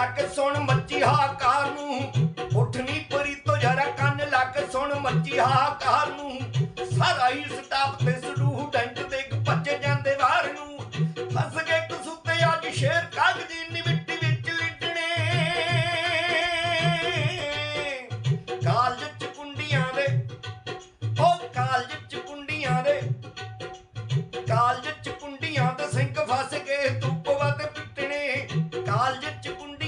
ਲੱਗ ਸੁਣ ਮੱਚੀ ਹਾ ਕਾਰ ਨੂੰ ਉਠਣੀ ਪਰੀ ਤੋਂ ਜਰਾ ਕੰਨ ਲੱਗ ਸੁਣ ਮੱਚੀ ਹਾ ਕਾਰ ਨੂੰ। ਸਾਰਾ ਹੀ ਸਟਾਪ ਤੇ ਸਰੂਹ ਡੰਡ ਤੇ ਭੱਜ ਜਾਂਦੇ ਵਾਰ ਨੂੰ। ਫਸ ਗਏ ਕਸੂਤੇ ਅੱਜ ਸ਼ੇਰ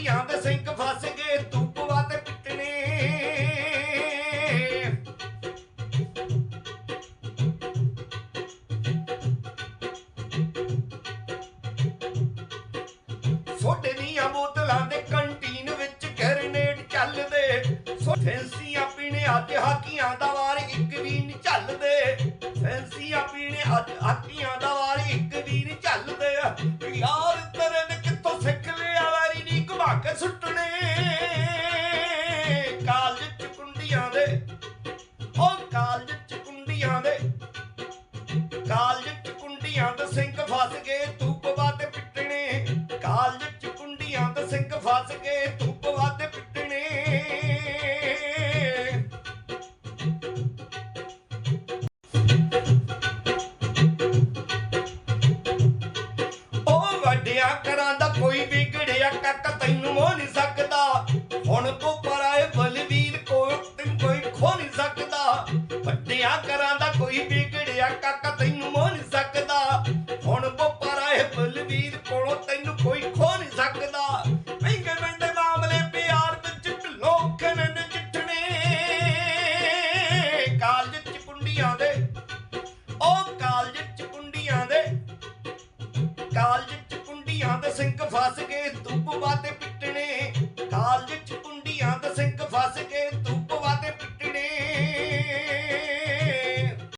ਚ ਦੇ ਸਿੰਕ ਫਸ ਗਏ ਧੁੱਪ ਵਾਤੇ ਪਿੱਟਣੇ। ਸੋਡੇ ਦੀਆਂ ਬੋਤਲਾਂ ਦੇ ਕੰਟੀਨ ਵਿੱਚ ਗ੍ਰੇਨੇਡ ਚੱਲਦੇ। ਸੋ ਫੈਂਸੀਆਂ ਪੀਣੇ ਅੱਜ ਹਾਕੀਆਂ ਦਾ ਵਾਰ ਇੱਕ ਵੀ ਨਹੀਂ ਚੱਲਦੇ। ਫੈਂਸੀਆਂ ਪੀਣੇ ਅੱਜ ਹਾਕੀਆਂ ਕੇ ਸੁੱਟਣੇ। ਕਾਲਜ ਚ ਕੁੰਡੀਆਂ ਦੇ। ਉਹ ਕਾਲਜ ਚ ਕੁੰਡੀਆਂ ਦੇ। ਕਾਲਜ ਚ ਕੁੰਡੀਆਂ ਤੇ ਸਿੰਘ ਫਸ ਗਏ, ਧੁੱਪ ਵਾਤੇ ਪਿੱਟਣੇ। ਕਾਲਜ ਚ ਕੁੰਡੀਆਂ ਤੇ ਸਿੰਘ ਫਸ ਗਏ ਵਿਗੜਿਆ ਤੈਨੂੰ ਮੋਹ ਨਹੀਂ ਸਕਦਾ। ਹੁਣ ਕੋ ਪਰਾਏ ਬਲਵੀਰ ਕੋ ਤੈਨੂੰ ਕੋਈ ਖੋ ਨਹੀਂ ਸਕਦਾ। ਵੱਡਿਆ ਕਰਾਂ ਦਾ ਕੋਈ ਵਿਗੜਿਆ ਕੱਕ ਤੈਨੂੰ ਮੋਹ ਨਹੀਂ ਸਕਦਾ। ਹੁਣ ਕੋ ਪਰਾਏ ਬਲਵੀਰ ਕੋਲੋਂ ਤੈਨੂੰ ਕੋਈ ਖੋ ਨਹੀਂ ਸਕਦਾ। ਮਹਿੰਗੇ ਮਹਿੰਗੇ ਮਾਮਲੇ ਪਿਆਰ ਵਿੱਚ ਢਲੋਖਣ ਨੇ ਜਿੱਠਣੇ ਕਾਲਜ ਚ ਕੁੰਡੀਆਂ ਦੇ, ਉਹ ਕਾਲਜ ਚ ਕੁੰਡੀਆਂ ਦੇ। ਕਾਲਜ ਚ ਦੇ ਸਿੰਕ ਫਸ ਗਏ ਧੁੱਪ ਵਾਤੇ